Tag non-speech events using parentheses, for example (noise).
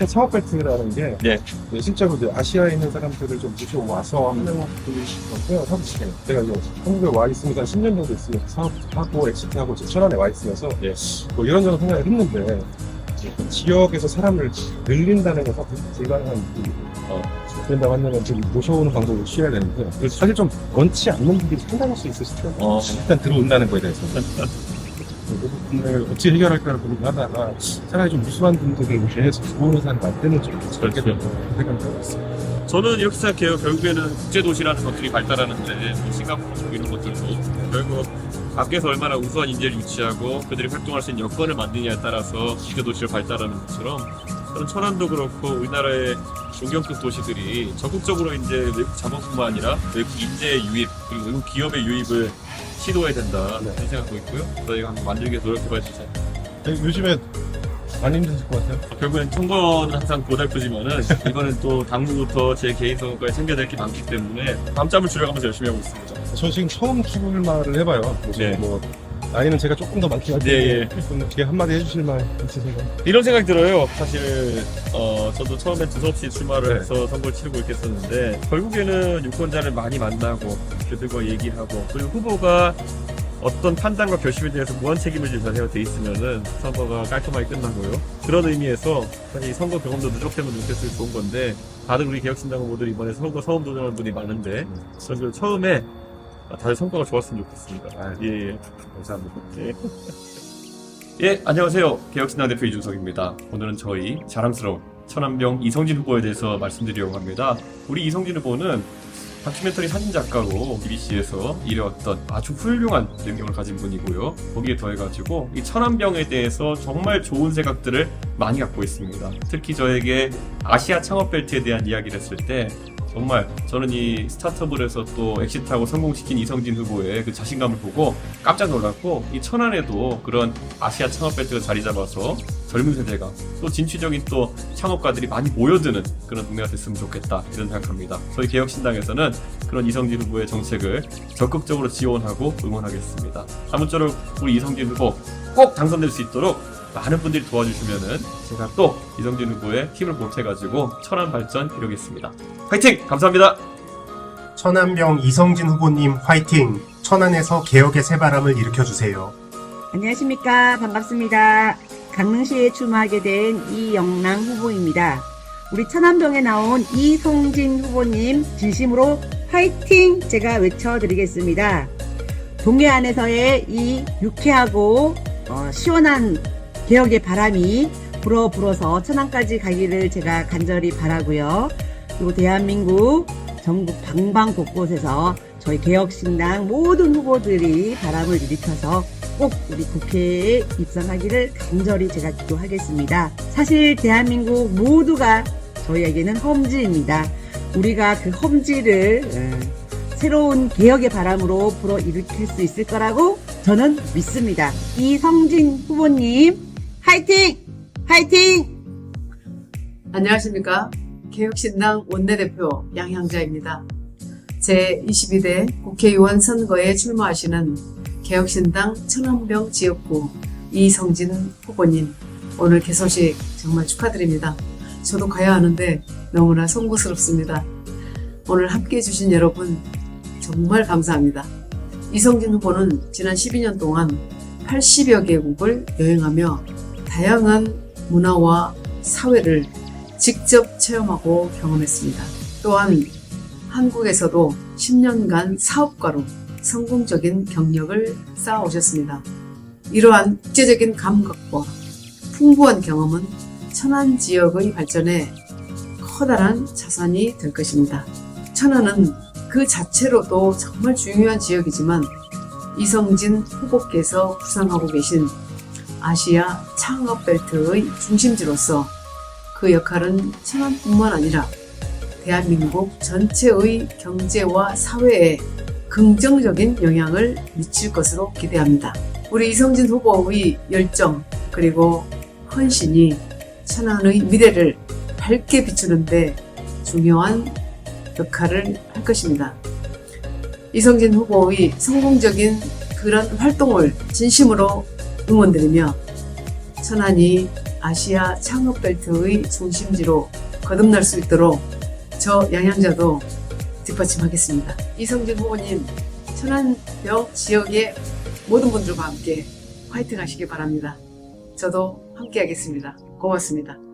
아시아 창업벨트라는 게 네. 네, 실제로 이제 아시아에 있는 사람들을 좀 모셔와서 하는 있었고요. 사실 제가 이제 한국에 와 있으니까 10년 정도 됐으니까 사업하고 엑시트하고 이제 천안에 와 있으면서 네. 뭐 이런저런 생각을 했는데 이제 그 지역에서 사람을 늘린다는 것은 불가능한 일이고 어. 그런다고 하면 좀 모셔오는 방법을 취해야 되는데 사실 좀 원치 않는 분들이 상당할 수 있을 텐데 어. 일단 들어온다는 거에 대해서 그 부분을 어떻게 해결할까를 고민하다가 차라리 좀 무수한 분들을 계속 들어오는 사람 할 때는 좀 그렇죠. 그렇게 생각이 들었어요. 저는 이렇게 생각해요. 결국에는 국제도시라는 것들이 발달하는데 뭐 싱가포르 이런 것들도 결국 밖에서 얼마나 우수한 인재를 유치하고 그들이 활동할 수 있는 여건을 만드냐에 따라서 국제도시를 발달하는 것처럼 저는 천안도 그렇고 우리나라의 중견급 도시들이 적극적으로 이제 외국 자본뿐만 아니라 외국 인재 유입 그리고 외국 기업의 유입을 시도해야 된다 네. 그런 생각하고 있고요. 저희가 한번 만들기 위해 노력해봐야 되지 않을까. 요즘에 많이 힘드실 것 같아요. 결국엔 선거는 항상 고달프지만은 (laughs) 이번엔 또 당무부터 제 개인 선거까지 챙겨야 될 게 많기 때문에 밤잠을 줄여가면서 열심히 하고 있습니다. 저 지금 처음 출마를 해봐요. 뭐, 네. 뭐 나이는 제가 조금 더 많긴 한데 네, 예. 이렇게 한마디 해주실 말 있으세요? 이런 생각이 들어요. 사실 어, 저도 처음에 두서없이 출마를 네. 해서 선거를 치르고 있겠었는데 결국에는 유권자를 많이 만나고 그들과 얘기하고 그리고 후보가 어떤 판단과 결심에 대해서 무한 책임을 질 자세가 돼 있으면은 선거가 깔끔하게 끝나고요. 그런 의미에서 사실 이 선거 경험도 누적되면 누적될수록 좋은 건데 다들 우리 개혁신당 후보들 이번에 선거 처음 도전하는 분이 많은데 저는 그 처음에 다들 성과가 좋았으면 좋겠습니다. 아유. 예, 예. 감사합니다. 예. 예, 안녕하세요. 개혁신당 대표 이준석입니다. 오늘은 저희 자랑스러운 천안병 이성진 후보에 대해서 말씀드리려고 합니다. 우리 이성진 후보는 다큐멘터리 사진작가로 BBC에서 일해왔던 아주 훌륭한 능력을 가진 분이고요. 거기에 더해가지고 이 천안병에 대해서 정말 좋은 생각들을 많이 갖고 있습니다. 특히 저에게 아시아 창업벨트에 대한 이야기를 했을 때 정말 저는 이 스타트업을 해서 또 엑시트하고 성공시킨 이성진 후보의 그 자신감을 보고 깜짝 놀랐고 이 천안에도 그런 아시아 창업벨트가 자리 잡아서 젊은 세대가 또 진취적인 또 창업가들이 많이 모여드는 그런 동네가 됐으면 좋겠다 이런 생각합니다. 저희 개혁신당에서는 그런 이성진 후보의 정책을 적극적으로 지원하고 응원하겠습니다. 아무쪼록 우리 이성진 후보 꼭 당선될 수 있도록 많은 분들이 도와주시면은 제가 또 이성진 후보의 힘을 보태가지고 천안 발전 이루겠습니다. 화이팅! 감사합니다. 천안병 이성진 후보님 화이팅! 천안에서 개혁의 새바람을 일으켜주세요. 안녕하십니까. 반갑습니다. 강릉시에 출마하게 된 이영랑 후보입니다. 우리 천안병에 나온 이송진 후보님 진심으로 화이팅! 제가 외쳐드리겠습니다. 동해 안에서의 이 유쾌하고 어, 시원한 개혁의 바람이 불어 불어서 천안까지 가기를 제가 간절히 바라고요. 그리고 대한민국 전국 방방 곳곳에서 저희 개혁신당 모든 후보들이 바람을 일으켜서 꼭 우리 국회에 입성하기를 간절히 제가 기도하겠습니다. 사실 대한민국 모두가 저희에게는 험지입니다. 우리가 그 험지를 어, 새로운 개혁의 바람으로 불어 일으킬 수 있을 거라고 저는 믿습니다. 이성진 후보님 화이팅! 화이팅! 안녕하십니까. 개혁신당 원내대표 양향자입니다. 제22대 국회의원 선거에 출마하시는 개혁신당 천안병 지역구 이성진 후보님, 오늘 개소식 정말 축하드립니다. 저도 가야 하는데 너무나 송구스럽습니다. 오늘 함께 해주신 여러분 정말 감사합니다. 이성진 후보는 지난 12년 동안 80여 개국을 여행하며 다양한 문화와 사회를 직접 체험하고 경험했습니다. 또한 한국에서도 10년간 사업가로 성공적인 경력을 쌓아오셨습니다. 이러한 국제적인 감각과 풍부한 경험은 천안 지역의 발전에 커다란 자산이 될 것입니다. 천안은 그 자체로도 정말 중요한 지역이지만 이성진 후보께서 구상하고 계신 아시아 창업 벨트의 중심지로서 그 역할은 천안뿐만 아니라 대한민국 전체의 경제와 사회에 긍정적인 영향을 미칠 것으로 기대합니다. 우리 이성진 후보의 열정 그리고 헌신이 천안의 미래를 밝게 비추는데 중요한 역할을 할 것입니다. 이성진 후보의 성공적인 그런 활동을 진심으로 응원드리며 천안이 아시아 창업벨트의 중심지로 거듭날 수 있도록 저 양양자도 뒷받침하겠습니다. 이성진 후보님, 천안병 지역의 모든 분들과 함께 화이팅 하시기 바랍니다. 저도 함께 하겠습니다. 고맙습니다.